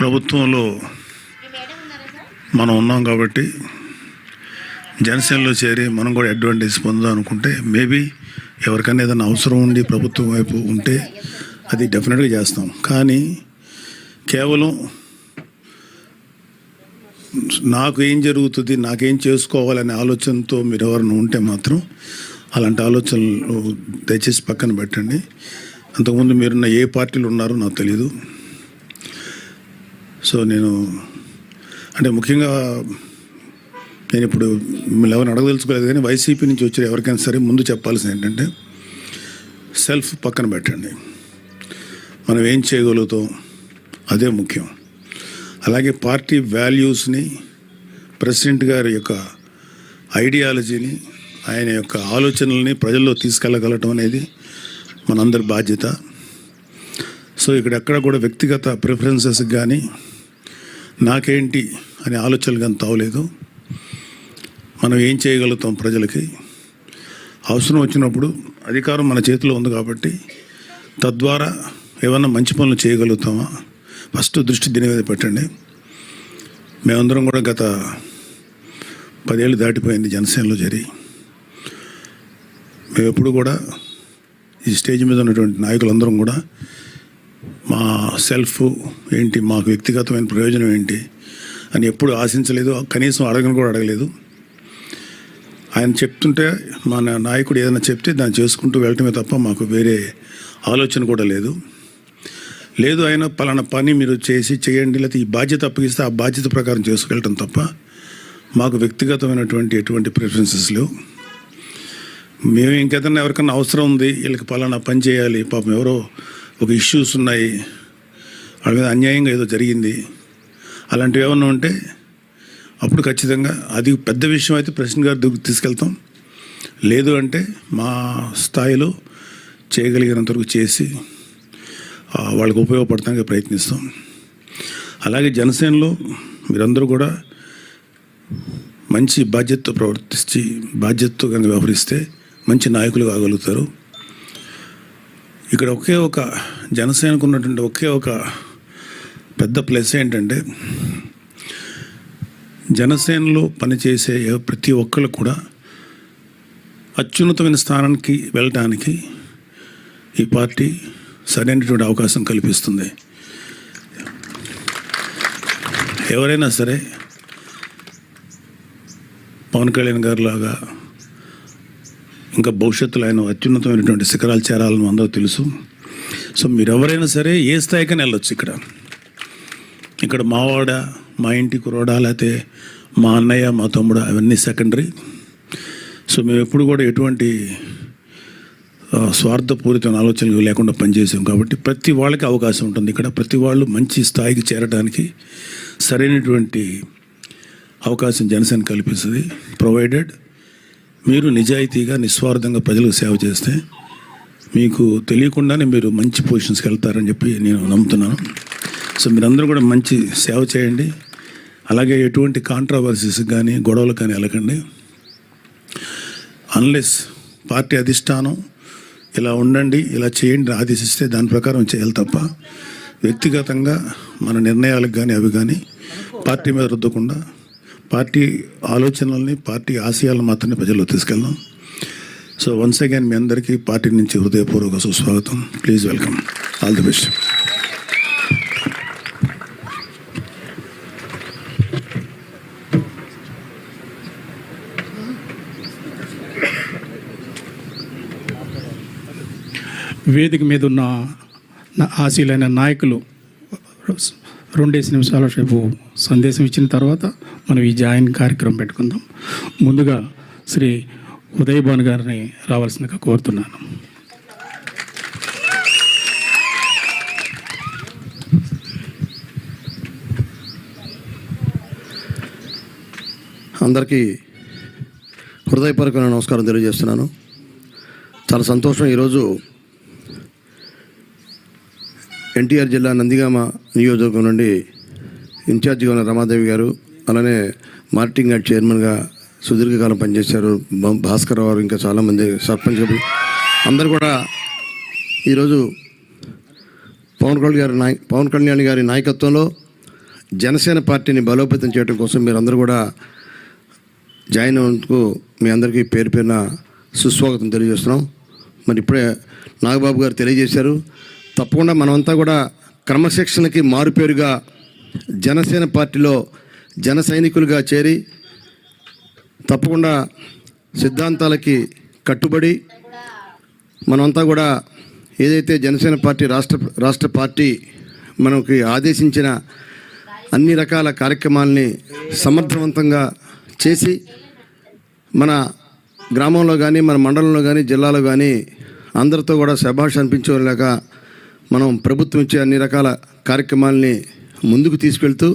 ప్రభుత్వంలో మనం ఉన్నాం కాబట్టి జనసేనలో చేరి మనం కూడా అడ్వాంటేజ్ పొందుదాం అనుకుంటే మేబీ ఎవరికైనా ఏదైనా అవసరం ఉండి ప్రభుత్వం వైపు ఉంటే అది డెఫినెట్గా చేస్తాం. కానీ కేవలం నాకు ఏం జరుగుతుంది నాకేం చేసుకోవాలనే ఆలోచనతో మీరు ఎవరైనా ఉంటే మాత్రం అలాంటి ఆలోచనలు దయచేసి పక్కన పెట్టండి. అంతకుముందు మీరున్న ఏ పార్టీలు ఉన్నారో నాకు తెలీదు. సో నేను అంటే ముఖ్యంగా నేను ఇప్పుడు మిమ్మల్ని ఎవరిని అడగదలుచుకోలేదు కానీ వైసీపీ నుంచి వచ్చిన ఎవరికైనా సరే ముందు చెప్పాల్సింది ఏంటంటే సెల్ఫ్ పక్కన పెట్టండి. మనం ఏం చేయగలుగుతాం? అదే ముఖ్యం. అలాగే పార్టీ వాల్యూస్ని ప్రెసిడెంట్ గారి యొక్క ఐడియాలజీని ఆయన యొక్క ఆలోచనల్ని ప్రజల్లో తీసుకెళ్ళగలటం అనేది మనందరి బాధ్యత. సో ఇక్కడ ఎక్కడ కూడా వ్యక్తిగత ప్రిఫరెన్సెస్కి కానీ నాకేంటి అనే ఆలోచనలు కానీ తావలేదు. మనం ఏం చేయగలుగుతాం ప్రజలకి? అవసరం వచ్చినప్పుడు అధికారం మన చేతిలో ఉంది కాబట్టి తద్వారా ఏమన్నా మంచి పనులు చేయగలుగుతామా? ఫస్ట్ దృష్టి దీని మీద పెట్టండి. మేమందరం కూడా గత పదేళ్ళు దాటిపోయింది జనసేనలో జరిగి మేము ఎప్పుడు కూడా ఈ స్టేజ్ మీద ఉన్నటువంటి నాయకులందరం కూడా మా సెల్ఫ్ ఏంటి మాకు వ్యక్తిగతమైన ప్రయోజనం ఏంటి అని ఎప్పుడు ఆశించలేదు కనీసం అడగను కూడా అడగలేదు. ఆయన చెప్తుంటే మన నాయకుడు ఏదైనా చెప్తే దాన్ని చేసుకుంటూ వెళ్ళటమే తప్ప మాకు వేరే ఆలోచన కూడా లేదు. లేదు ఆయన పలానా పని మీరు చేసి చేయండి లేకపోతే ఈ బాధ్యత అప్పగిస్తే ఆ బాధ్యత ప్రకారం చేసుకెళ్ళటం తప్ప మాకు వ్యక్తిగతమైనటువంటి ఎటువంటి ప్రిఫరెన్సెస్ లేవు. మేము ఇంకేదన్నా ఎవరికన్నా అవసరం ఉంది వీళ్ళకి పలానా పని చేయాలి పాపం ఎవరో ఒక ఇష్యూస్ ఉన్నాయి. వాళ్ళ మీద అన్యాయంగా ఏదో జరిగింది. అలాంటివి ఏమన్నా ఉంటే అప్పుడు ఖచ్చితంగా అది పెద్ద విషయం అయితే ప్రెసిడెంట్ గారి దగ్గరికి తీసుకెళ్తాం. లేదు అంటే మా స్థాయిలో చేయగలిగినంత వరకు చేసి వాళ్ళకు వాళ్ళకి ఉపయోగపడటానికి ప్రయత్నిస్తాం. అలాగే జనసేనలో మీరందరూ కూడా మంచి బాధ్యతతో ప్రవర్తించి బాధ్యతతో కనుక వ్యవహరిస్తే మంచి నాయకులు కాగలుగుతారు ఇక్కడ ఒకే ఒక జనసేనకు ఉన్నటువంటి ఒకే ఒక పెద్ద ప్లస్ ఏంటంటే జనసేనలో పనిచేసే ప్రతి ఒక్కరు కూడా అత్యున్నతమైన స్థానానికి వెళ్ళటానికి ఈ పార్టీ సరైనటువంటి అవకాశం కల్పిస్తుంది. ఎవరైనా సరే పవన్ కళ్యాణ్ గారు లాగా ఇంకా భవిష్యత్తులో ఆయన అత్యున్నతమైనటువంటి శిఖరాలు చేరాలని అందరూ తెలుసు. సో మీరు ఎవరైనా సరే ఏ స్థాయికైనా వెళ్ళొచ్చు ఇక్కడ. ఇక్కడ మావాడ మా ఇంటి కురోడా లేకపోతే మా అన్నయ్య మా తమ్ముడు అవన్నీ సెకండరీ. సో మేము ఎప్పుడు కూడా ఎటువంటి స్వార్థపూరితమైన ఆలోచనలు లేకుండా పనిచేసాం కాబట్టి ప్రతి వాళ్ళకి అవకాశం ఉంటుంది ఇక్కడ. ప్రతి వాళ్ళు మంచి స్థాయికి చేరడానికి సరైనటువంటి అవకాశం జనసేన కల్పిస్తుంది ప్రొవైడెడ్ మీరు నిజాయితీగా నిస్వార్థంగా ప్రజలకు సేవ చేస్తే మీకు తెలియకుండానే మీరు మంచి పొజిషన్స్కి వెళ్తారని చెప్పి నేను నమ్ముతున్నాను. సో మీరందరూ కూడా మంచి సేవ చేయండి. అలాగే ఎటువంటి కాంట్రవర్సీస్ కానీ గొడవలు కానీ వెళ్ళకండి. అన్లెస్ పార్టీ అధిష్టానం ఇలా ఉండండి ఇలా చేయండి ఆదేశిస్తే దాని ప్రకారం చేయాలి తప్ప వ్యక్తిగతంగా మన నిర్ణయాలకు కానీ అవి కానీ పార్టీ మీద రుద్దకుండా పార్టీ ఆలోచనల్ని పార్టీ ఆశయాలను మాత్రమే ప్రజల్లో తీసుకెళ్దాం. సో వన్స్ అగైన్ మీ అందరికీ పార్టీ నుంచి హృదయపూర్వక సుస్వాగతం. Please welcome all the best వేదిక మీద ఉన్న ఆశీలైన నాయకులు రెండేసి నిమిషాల సేపు సందేశం ఇచ్చిన తర్వాత మనం ఈ జాయిన్ కార్యక్రమం పెట్టుకుందాం. ముందుగా శ్రీ ఉదయ్ భాను గారిని రావాల్సిందిగా కోరుతున్నాను. అందరికీ హృదయపూర్వకమైన నమస్కారం తెలియజేస్తున్నాను. చాలా సంతోషం ఈరోజు ఎన్టీఆర్ జిల్లా నందిగామ నియోజకవర్గం నుండి ఇన్ఛార్జిగా ఉన్న రమాదేవి గారు అలానే మార్టింగ్ గారు చైర్మన్గా సుదీర్ఘకాలం పనిచేశారు. భాస్కర్ గారు ఇంకా చాలామంది సర్పంచ్ గారు అందరూ కూడా ఈరోజు పవన్ కళ్యాణ్ గారి నాయ పవన్ కళ్యాణ్ గారి నాయకత్వంలో జనసేన పార్టీని బలోపేతం చేయడం కోసం మీరందరూ కూడా జాయిన్ అవ్వకు మీ అందరికీ పేరు పేరున సుస్వాగతం తెలియజేస్తున్నాం. మరి ఇప్పుడే నాగబాబు గారు తెలియజేశారు. తప్పకుండా మనమంతా కూడా క్రమశిక్షణకి మారుపేరుగా జనసేన పార్టీలో జన సైనికులుగా చేరి తప్పకుండా సిద్ధాంతాలకి కట్టుబడి మనమంతా కూడా ఏదైతే జనసేన పార్టీ రాష్ట్ర రాష్ట్ర పార్టీ మనకి ఆదేశించిన అన్ని రకాల కార్యక్రమాల్ని సమర్థవంతంగా చేసి మన గ్రామంలో కానీ మన మండలంలో కానీ జిల్లాలో కానీ అందరితో కూడా శభాష్ అనిపించేలాగా మనం ప్రభుత్వం ఇచ్చే అన్ని రకాల కార్యక్రమాల్ని ముందుకు తీసుకెళ్తూ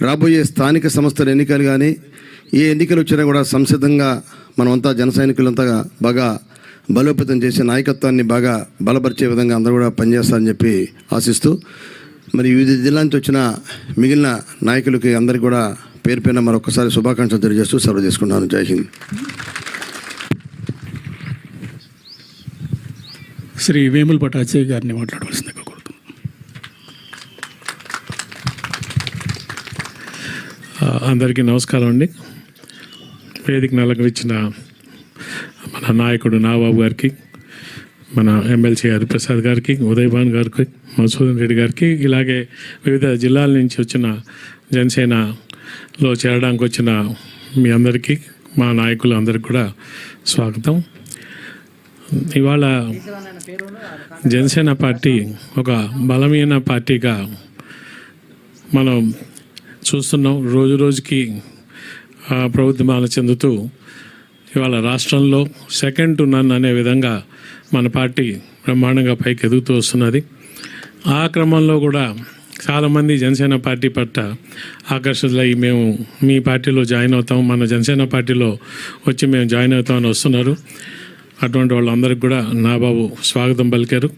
రాబోయే స్థానిక సంస్థల ఎన్నికలు కానీ ఏ ఎన్నికలు వచ్చినా కూడా సంసిద్ధంగా మనమంతా జన సైనికులంతా బాగా బలోపేతం చేసే నాయకత్వాన్ని బాగా బలపరిచే విధంగా అందరూ కూడా పనిచేస్తారని చెప్పి ఆశిస్తూ మరి వివిధ జిల్లా నుంచి వచ్చిన మిగిలిన నాయకులకి అందరికీ కూడా పేరు పైన మరొకసారి శుభాకాంక్షలు తెలియజేస్తూ సెలవు చేసుకున్నాను జై హింద్. శ్రీ వేములపట్ అజయ్ గారిని మాట్లాడవలసిందిగా కోరుతున్నాను ఆ, అందరికీ నమస్కారం అండి. వేదిక అలంకరించిన మన నాయకుడు నాబాబు గారికి మన ఎమ్మెల్సీ హరిప్రసాద్ గారికి ఉదయభాన్ గారికి మధుసూదన్ రెడ్డి గారికి ఇలాగే వివిధ జిల్లాల నుంచి వచ్చిన జనసేనలో చేరడానికి వచ్చిన మీ అందరికీ మా నాయకులు అందరికి కూడా స్వాగతం. ఇవాళ జనసేన పార్టీ ఒక బలమైన పార్టీగా మనం చూస్తున్నాం రోజు రోజుకి ఆ, ప్రభుత్వాలు చెందుతూ ఇవాళ రాష్ట్రంలో సెకండ్ టు నన్ అనే విధంగా మన పార్టీ బ్రహ్మాండంగా పైకి ఎదుగుతూ వస్తున్నది. ఆ క్రమంలో కూడా చాలామంది జనసేన పార్టీ పట్ల ఆకర్షితులై మేము మీ పార్టీలో జాయిన్ అవుతాం మన జనసేన పార్టీలో వచ్చి మేము జాయిన్ అవుతామని వస్తున్నారు. అటువంటి వాళ్ళందరికీ కూడా నా బాబు స్వాగతం పలికారు.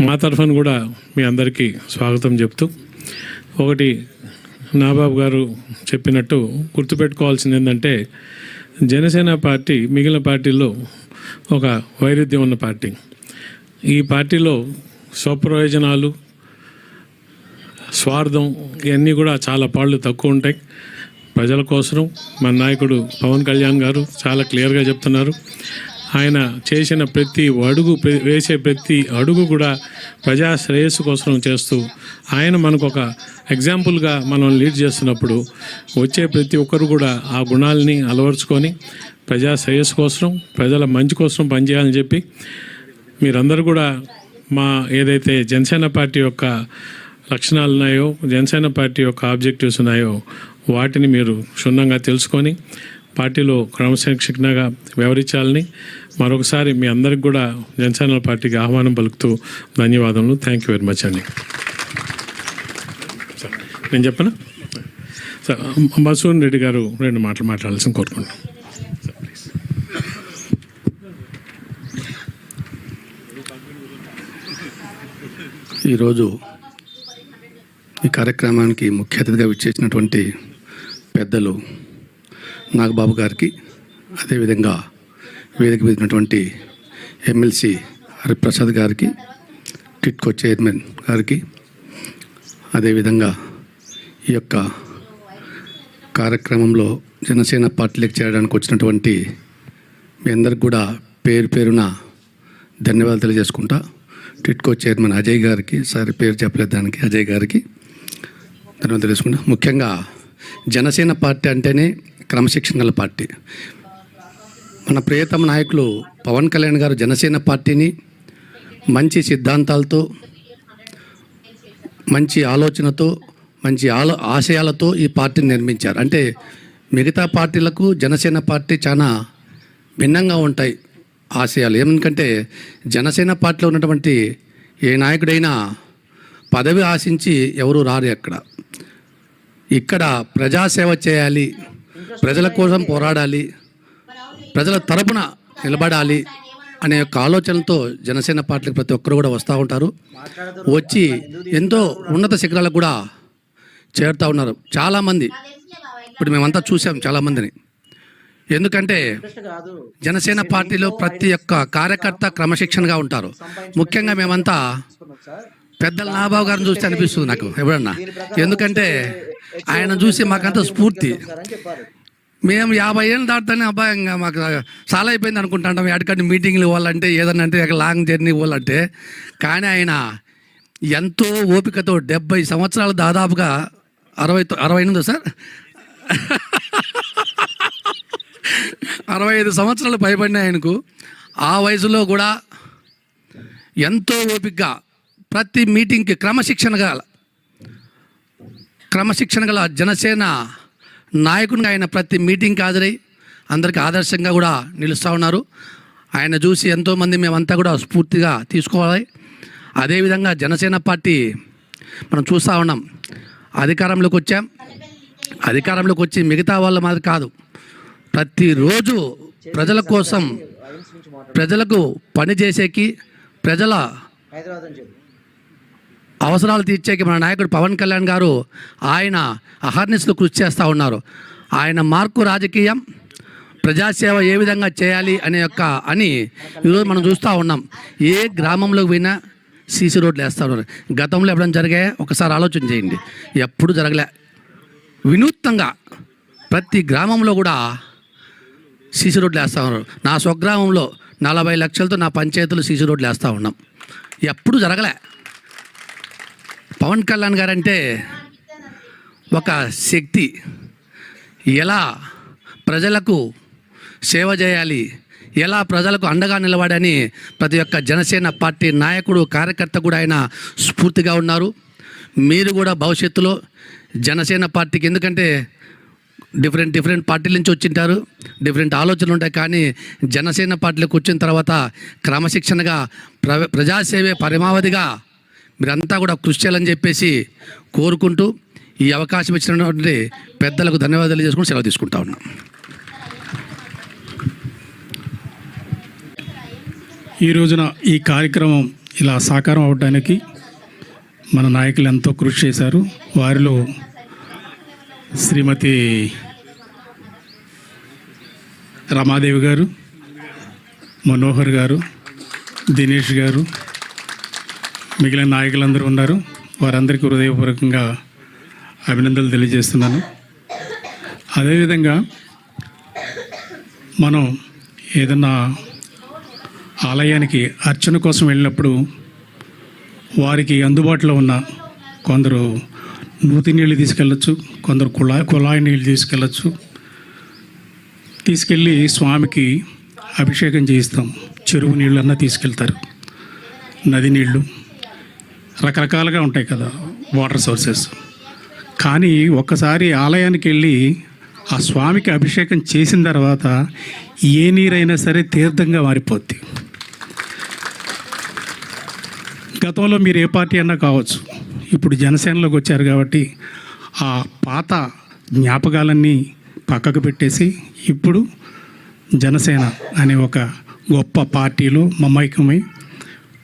మా తరఫున కూడా మీ అందరికీ స్వాగతం చెప్తూ ఒకటి నాబాబు గారు చెప్పినట్టు గుర్తుపెట్టుకోవాల్సింది ఏంటంటే జనసేన పార్టీ మిగిలిన పార్టీల్లో ఒక వైరుధ్యం ఉన్న పార్టీ. ఈ పార్టీలో స్వప్రయోజనాలు స్వార్థం ఇవన్నీ కూడా చాలా పాళ్ళు తక్కువ ఉంటాయి. ప్రజల కోసం మన నాయకుడు పవన్ కళ్యాణ్ గారు చాలా క్లియర్గా చెప్తున్నారు. ఆయన చేసిన ప్రతి అడుగు వేసే ప్రతి అడుగు కూడా ప్రజా శ్రేయస్సు కోసం చేస్తూ ఆయన మనకు ఒక ఎగ్జాంపుల్గా మనం లీడ్ చేస్తున్నప్పుడు వచ్చే ప్రతి ఒక్కరు కూడా ఆ గుణాలని అలవర్చుకొని ప్రజా శ్రేయస్సు కోసం ప్రజల మంచి కోసం పనిచేయాలని చెప్పి మీరందరూ కూడా మా ఏదైతే జనసేన పార్టీ యొక్క లక్షణాలు ఉన్నాయో జనసేన పార్టీ యొక్క ఆబ్జెక్టివ్స్ ఉన్నాయో వాటిని మీరు క్షుణ్ణంగా తెలుసుకొని పార్టీలో క్రమశిక్షణగా వ్యవహరించాలని మరొకసారి మీ అందరికి కూడా జనసేన పార్టీకి ఆహ్వానం పలుకుతూ ధన్యవాదములు. థ్యాంక్ యూ వెరీ మచ్ అండి. నేను చెప్పనా? సార్ మసూన్ రెడ్డి గారు రెండు మాటలు మాట్లాడాల్సిన కోరుకుంటున్నాను. ఈరోజు ఈ కార్యక్రమానికి ముఖ్య అతిథిగా విచ్చేసినటువంటి పెద్దలు నాగబాబు గారికి అదేవిధంగా వేదిక మీదటువంటి ఎమ్మెల్సీ హరిప్రసాద్ గారికి టిట్కో చైర్మన్ గారికి అదేవిధంగా ఈ యొక్క కార్యక్రమంలో జనసేన పార్టీలకు చేరడానికి వచ్చినటువంటి మీ అందరికి కూడా పేరు పేరున ధన్యవాదాలు తెలియజేసుకుంటా. టిట్కో చైర్మన్ అజయ్ గారికి సారి పేరు చెప్పలేదు దానికి అజయ్ గారికి ధన్యవాదాలు తెలుసుకుంటా. ముఖ్యంగా జనసేన పార్టీ అంటేనే క్రమశిక్షణ గల పార్టీ. మన ప్రియతమ నాయకులు పవన్ కళ్యాణ్ గారు జనసేన పార్టీని మంచి సిద్ధాంతాలతో మంచి ఆలోచనతో మంచి ఆలో ఆశయాలతో ఈ పార్టీని నిర్మించారు. అంటే మిగతా పార్టీలకు జనసేన పార్టీ చాలా భిన్నంగా ఉంటాయి ఆశయాలు. ఏమనుకంటే జనసేన పార్టీలో ఉన్నటువంటి ఏ నాయకుడైనా పదవి ఆశించి ఎవరు రారు అక్కడ ఇక్కడ ప్రజాసేవ చేయాలి ప్రజల కోసం పోరాడాలి ప్రజల తరపున నిలబడాలి అనే యొక్క ఆలోచనలతో జనసేన పార్టీకి ప్రతి ఒక్కరు కూడా వస్తూ ఉంటారు. వచ్చి ఎంతో ఉన్నత శిఖరాలకు కూడా చేరుతూ ఉన్నారు. చాలామంది ఇప్పుడు మేమంతా చూసాం చాలామందిని. ఎందుకంటే జనసేన పార్టీలో ప్రతి ఒక్క కార్యకర్త క్రమశిక్షణగా ఉంటారు. ముఖ్యంగా మేమంతా పెద్దల నాబాబు గారిని చూస్తే అనిపిస్తుంది నాకు ఎవరన్నా. ఎందుకంటే ఆయన చూసి మాకంత స్ఫూర్తి. మేము యాభై ఏళ్ళు దాటుతానే అబ్బాయి ఇంకా మాకు చాలా అయిపోయింది అనుకుంటాం ఎక్కడికంటే మీటింగ్లు ఇవ్వాలంటే ఏదన్నా అంటే లాంగ్ జర్నీ పోవాలంటే కానీ ఆయన ఎంతో ఓపికతో డెబ్బై సంవత్సరాలు దాదాపుగా అరవై అరవై ఎనిమిది సార్? అరవై ఐదు సంవత్సరాలు పైబడిన ఆయనకు ఆ వయసులో కూడా ఎంతో ఓపికగా ప్రతి మీటింగ్కి క్రమశిక్షణ గల క్రమశిక్షణ గల జనసేన నాయకునిగా ఆయన ప్రతి మీటింగ్కి హాజరై అందరికీ ఆదర్శంగా కూడా నిలుస్తూ ఉన్నారు. ఆయన చూసి ఎంతోమంది మేమంతా కూడా స్ఫూర్తిగా తీసుకోవాలి. అదేవిధంగా జనసేన పార్టీ మనం చూస్తూ ఉన్నాం. అధికారంలోకి వచ్చాం. అధికారంలోకి వచ్చి మిగతా వాళ్ళ మాది కాదు. ప్రతిరోజు ప్రజల కోసం ప్రజలకు పని చేసేకి ప్రజల అవసరాలు తీర్చేకి మన నాయకుడు పవన్ కళ్యాణ్ గారు ఆయన అహర్నిస్లు కృషి చేస్తూ ఉన్నారు. ఆయన మార్కు రాజకీయం ప్రజాసేవ ఏ విధంగా చేయాలి అనే యొక్క అని ఈరోజు మనం చూస్తూ ఉన్నాం. ఏ గ్రామంలోకి పోయినా సీసీ రోడ్లు వేస్తూ ఉన్నారు. గతంలో ఎప్పుడైనా జరిగాయా ఒకసారి ఆలోచన చేయండి. ఎప్పుడు జరగలే. వినూత్నంగా ప్రతి గ్రామంలో కూడా సీసీ రోడ్లు వేస్తూ ఉన్నారు. నా స్వగ్రామంలో నలభై లక్షలతో నా పంచాయతీలు సీసీ రోడ్లు వేస్తూ ఉన్నాం. ఎప్పుడు జరగలే. పవన్ కళ్యాణ్ గారు అంటే ఒక శక్తి. ఎలా ప్రజలకు సేవ చేయాలి ఎలా ప్రజలకు అండగా నిలబడని ప్రతి ఒక్క జనసేన పార్టీ నాయకుడు కార్యకర్త కూడా ఆయన స్ఫూర్తిగా ఉన్నారు. మీరు కూడా భవిష్యత్తులో జనసేన పార్టీకి ఎందుకంటే డిఫరెంట్ డిఫరెంట్ పార్టీల నుంచి వచ్చింటారు డిఫరెంట్ ఆలోచనలు ఉంటాయి కానీ జనసేన పార్టీలోకి వచ్చిన తర్వాత క్రమశిక్షణగా ప్ర ప్రజాసేవే పరమావధిగా మీరంతా కూడా కృషి చేయాలని చెప్పేసి కోరుకుంటూ ఈ అవకాశం ఇచ్చినటువంటి పెద్దలకు ధన్యవాదాలు చేసుకుని సెలవు తీసుకుంటా ఉన్నాం. ఈ రోజున ఈ కార్యక్రమం ఇలా సాకారం అవడానికి మన నాయకులు ఎంతో కృషి చేశారు. వారిలో శ్రీమతి రమాదేవి గారు మనోహర్ గారు దినేష్ గారు మిగిలిన నాయకులందరూ ఉన్నారు. వారందరికీ హృదయపూర్వకంగా అభినందనలు తెలియజేస్తున్నాను. అదేవిధంగా మనం ఏదన్నా ఆలయానికి అర్చన కోసం వెళ్ళినప్పుడు వారికి అందుబాటులో ఉన్న కొందరు నూతి నీళ్ళు తీసుకెళ్ళచ్చు కొందరు కుళాయి కుళాయి నీళ్ళు తీసుకెళ్ళచ్చు. తీసుకెళ్ళి స్వామికి అభిషేకం చేయిస్తాం. చెరువు నీళ్ళన్నా తీసుకెళ్తారు. నది నీళ్ళు రకరకాలుగా ఉంటాయి కదా వాటర్ సోర్సెస్. కానీ ఒక్కసారి ఆలయానికి వెళ్ళి ఆ స్వామికి అభిషేకం చేసిన తర్వాత ఏ నీరైనా సరే తీర్థంగా మారిపోద్ది. గతంలో మీరు ఏ పార్టీ అన్నా కావచ్చు ఇప్పుడు జనసేనలోకి వచ్చారు కాబట్టి ఆ పాత జ్ఞాపకాలన్నీ పక్కకు పెట్టేసి ఇప్పుడు జనసేన అనే ఒక గొప్ప పార్టీలో మమైకమై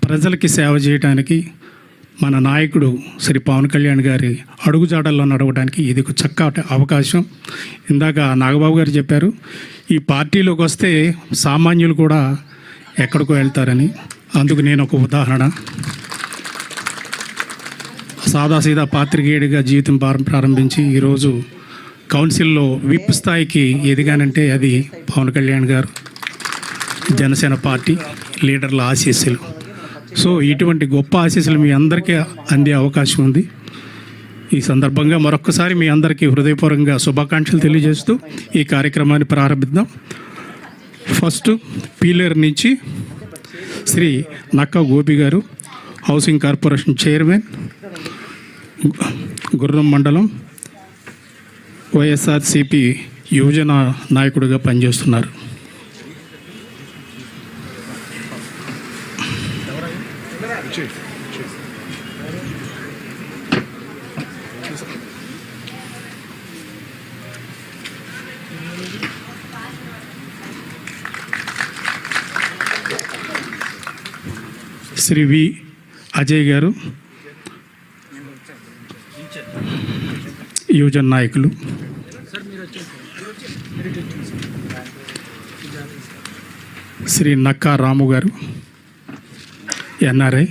ప్రజలకి సేవ చేయడానికి మన నాయకుడు శ్రీ పవన్ కళ్యాణ్ గారి అడుగుజాడల్లో నడవడానికి ఇది ఒక చక్కటి అవకాశం. ఇందాక నాగబాబు గారు చెప్పారు ఈ పార్టీలోకి వస్తే సామాన్యులు కూడా ఎక్కడికో వెళ్తారని. అందుకు నేను ఒక ఉదాహరణ. సాదాసీదా పాత్రికేయుడిగా జీవితం ప్రారంభించి ఈరోజు కౌన్సిల్లో విప్ స్థాయికి ఎదిగానంటే అది పవన్ కళ్యాణ్ గారు. జనసేన పార్టీ లీడర్ల ఆశీస్సులు. సో ఇటువంటి గొప్ప ఆశీస్సులు మీ అందరికీ అందే అవకాశం ఉంది. ఈ సందర్భంగా మరొక్కసారి మీ అందరికీ హృదయపూర్వకంగా శుభాకాంక్షలు తెలియజేస్తూ ఈ కార్యక్రమాన్ని ప్రారంభిద్దాం. ఫస్ట్ పీలేరు నుంచి శ్రీ నక్క గోపి గారు హౌసింగ్ కార్పొరేషన్ చైర్మన్ గుర్రం మండలం వైఎస్ఆర్సిపి యువజన నాయకుడిగా పనిచేస్తున్నారు. శ్రీ వి అజయ్ గారు యువజన నాయకులు. శ్రీ నక్కా రాము గారు ఎన్ఆర్ఐ.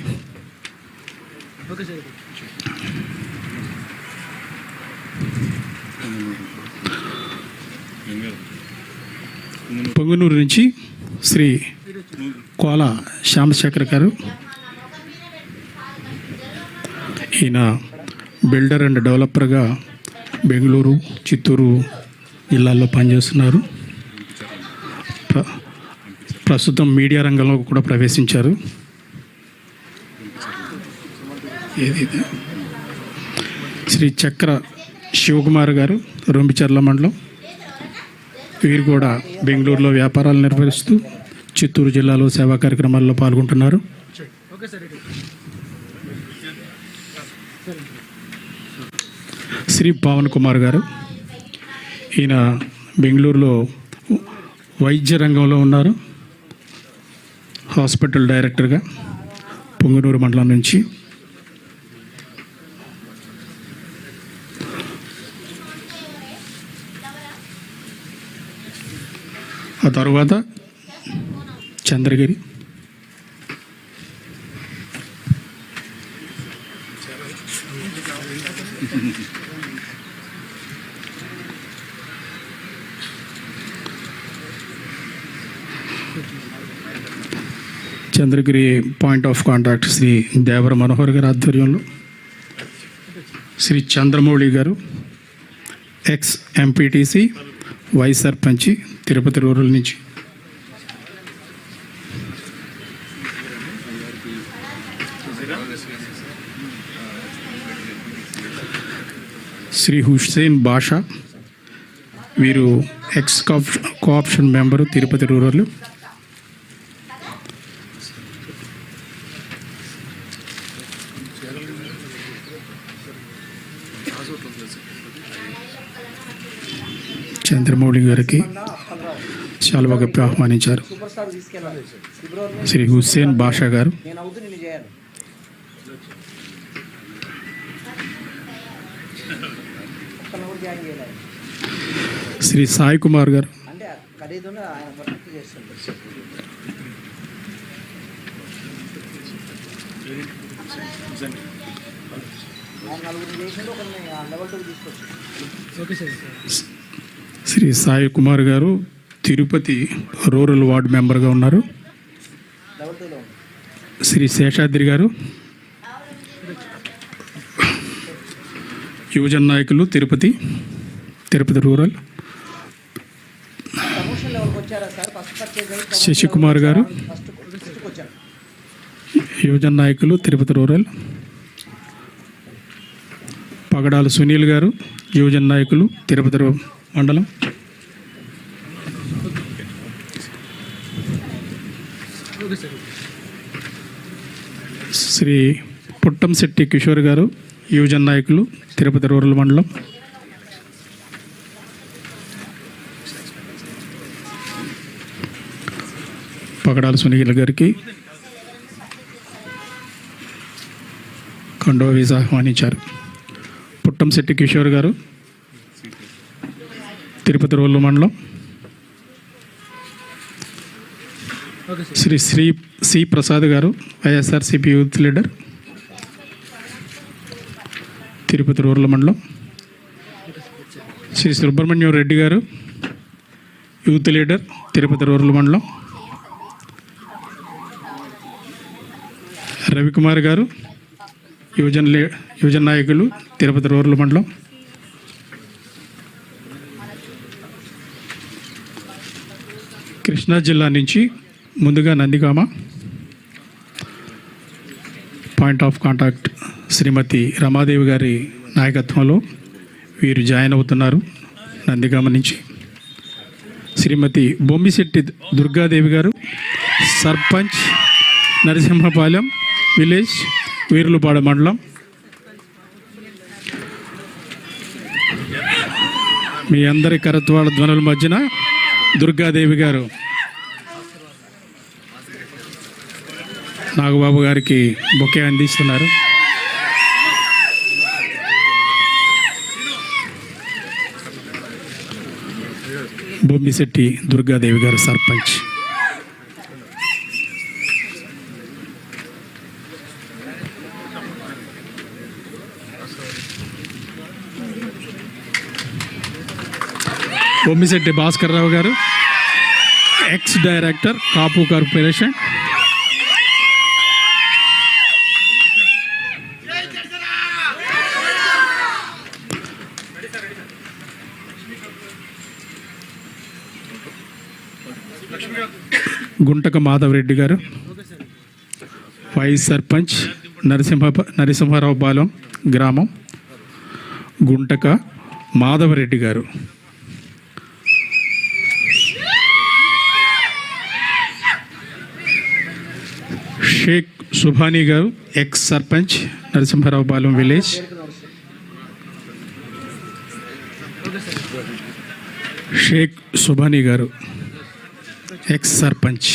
పొంగునూరు నుంచి శ్రీ కోల శ్యామశేఖర్ గారు. ఈయన బిల్డర్ అండ్ డెవలపర్గా బెంగళూరు చిత్తూరు జిల్లాల్లో పనిచేస్తున్నారు. ప్ర- ప్రస్తుతం మీడియా రంగంలో కూడా ప్రవేశించారు. ఏది ఇది? శ్రీ చక్ర శివకుమార్ గారు రొంబిచర్ల మండలం వీరు కూడా బెంగళూరులో వ్యాపారాలు నిర్వహిస్తూ చిత్తూరు జిల్లాలో సేవా కార్యక్రమాల్లో పాల్గొంటున్నారు శ్రీ పవన్ కుమార్ గారు ఈయన బెంగళూరులో వైద్య రంగంలో ఉన్నారు హాస్పిటల్ డైరెక్టర్గా పొంగునూరు మండలం నుంచి తరువాత Chandragiri. Chandragiri point of contact Shri Devara Manohar గారి ఆధ్వర్యంలో శ్రీ చంద్రమౌళి గారు ఎక్స్ ఎంపీటీసీ వైస్ సర్పంచి తిరుపతి రూరల్ నుంచి. శ్రీ హుస్సేన్ బాషా వీరు ex cop co-option member Tirupati rural. Chandramouli గారికి శాలువా కప్పి ఆహ్వానించారు శ్రీ హుస్సేన్ బాషా గారు శ్రీ సాయి కుమార్ గారు అంటే శ్రీ సాయి కుమార్ గారు తిరుపతి రూరల్ వార్డు మెంబర్గా ఉన్నారు. శ్రీ శేషాద్రి గారు యువజన నాయకులు తిరుపతి తిరుపతి రూరల్. శశికుమార్ గారు. యువజన నాయకులు తిరుపతి రూరల్. మగడాల సునీల్ గారు యువజన నాయకులు తిరుపతి మండలం. శ్రీ పుట్టంశెట్టి కిషోర్ గారు యువజన నాయకులు తిరుపతి రూరల్ మండలం. పగడాల సునీల్ గారికి కండో వీసా ఆహ్వానించారు. పుట్టంశెట్టి కిషోర్ గారు తిరుపతి రోడ్లు మండలం. Shri Shri C Prasad garu YSRCP youth leader Tirupati rural mandal. Shri Subrahmanyam Reddy గారు యూత్ లీడర్ తిరుపతి రూరల్ మండలం. రవికుమార్ గారు యువజన లే యువజన నాయకులు తిరుపతి రూరల్ మండలం. కృష్ణా జిల్లా నుంచి ముందుగా Nandigama. Point of contact Shrimati Ramadevi గారి నాయకత్వంలో వీరు జాయిన్ అవుతున్నారు నందిగామ నుంచి. శ్రీమతి బొమ్మిశెట్టి దుర్గాదేవి గారు సర్పంచ్ నరసింహపాలెం విలేజ్ వీరులపాడ మండలం. మీ అందరి కరత్వాల ధ్వనుల మధ్యన దుర్గాదేవి గారు నాగబాబు గారికి బొకే అందిస్తున్నారు. బొమ్మిశెట్టి దుర్గాదేవి గారు sarpanch. Bommisetti Bhaskar Rao garu ex director Kapu corporation. Guntaka Madhavareddy garu vice sarpanch Narasimha Narasimharao Palem గ్రామం Guntaka Madhavareddy garu. Sheikh Subhani garu ex sarpanch Narasimharao Palem village. Sheikh Subhani garu ex sarpanch.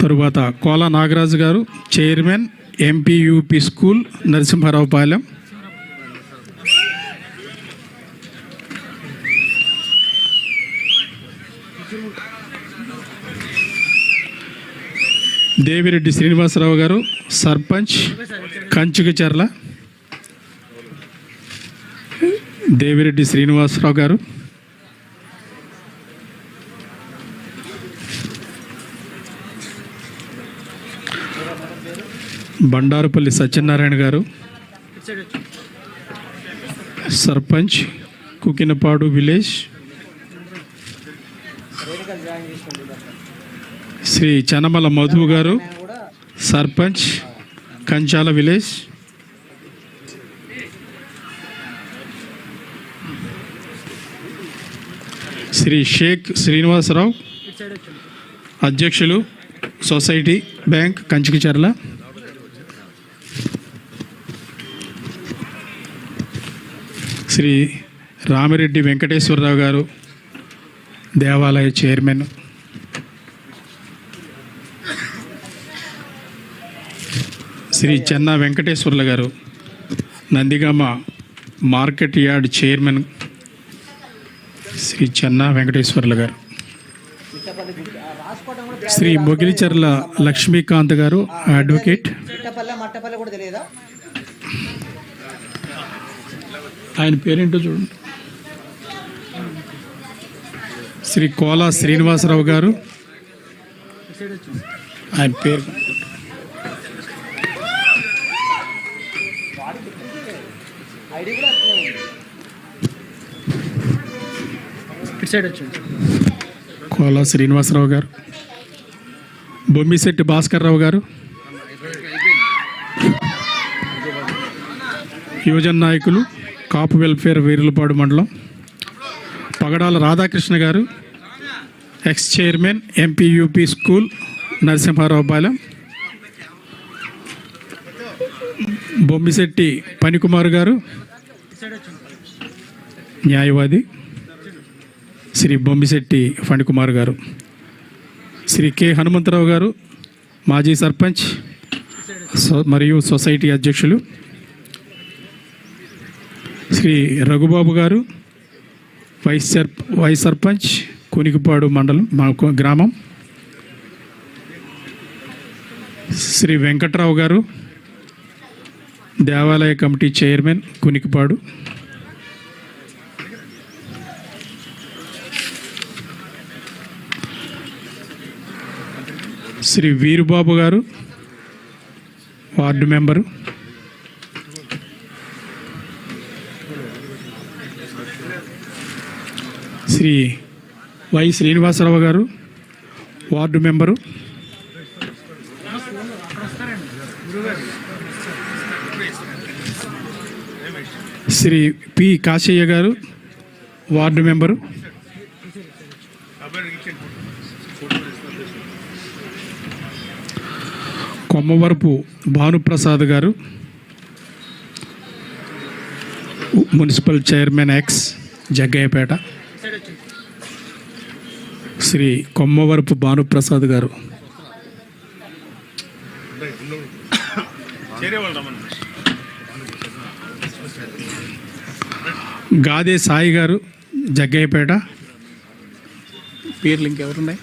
తరువాత Kola Nagaraju garu chairman MPUP school Narasimharao Palem Devireddy Srinivasarao garu sarpanch Kanchikacherla Devireddy Srinivasarao garu. Bandarupalli Satyanarayana garu. Sarpanch Kukinapadu village. Shri Chanamala Madhu garu sarpanch Kanchala village. Shri Sheikh Srinivasarao అధ్యక్షులు society bank Kanchikacherla Shri Ramireddy Venkateswararao గారు దేవాలయ chairman. Shri Chenna Venkateswarlu garu Nandigama market yard chairman Shri Chenna Venkateswarlu garu. Shri Mogilicharla Lakshmikanth గారు advocate. ఆయన పేరేంటో చూడండి. శ్రీ కోలా శ్రీనివాసరావు గారు. ఆయన పేరు ఐడి కూడా అట్లే ఉంది. ఇటు సైడ్ వచ్చింది కోలా శ్రీనివాసరావు గారు. బొమ్మిశెట్టి భాస్కర్రావు గారు. యువజన నాయకులు కాపు welfare Veerulapadu mandal. Pagadala Radhakrishna garu. Ex chairman MPUP school Narasimharao Palem Bommisetti Panikumar garu. న్యాయవాది శ్రీ బొమ్మిశెట్టి ఫణికుమార్ గారు శ్రీ కె హనుమంతరావు గారు మాజీ సర్పంచ్ సో- మరియు సొసైటీ అధ్యక్షులు Shri Raghubabu garu vice sir vice sarpanch Kunikipadu mandal మా గ్రామం శ్రీ వెంకట్రావు గారు దేవాలయ committee chairman Kunikipadu. Shri Veerubabu garu ward member. Shri Y Srinivasarao garu ward member. Shri P Kasayya garu ward member. Kommavarapu Bhanuprasad garu municipal chairman ex Jaggayyapeta. Shri Kommavarapu Bhanuprasad garu. Gade Sai గారు జగ్గయ్యపేట. పేర్లు ఇంకెవరున్నాయి?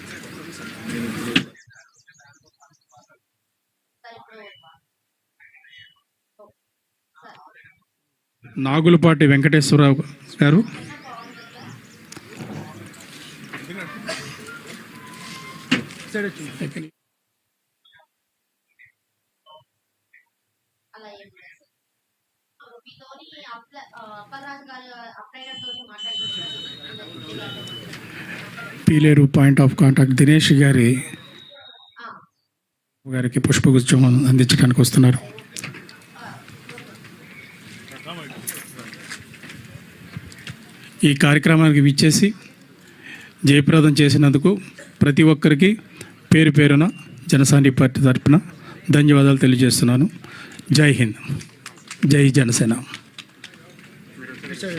నాగులపాటి వెంకటేశ్వరరావు గారు. అలా ఏం లేదు sir. మీతోని అప్ల- ఆ, అప్పలరాజు గారు అప్పయ్య గారితో మాట్లాడుతున్నారు Pileru point of contact Dinesh గారి గారికి పుష్పగుచ్చం అందించడానికి వస్తున్నారు. ఈ కార్యక్రమానికి విచ్చేసి జయప్రదం చేసినందుకు ప్రతి ఒక్కరికి పేరు పేరున జనసాని పార్టీ తరపున ధన్యవాదాలు తెలియజేస్తున్నాను. జై హింద్. జై జనసేన. टीचर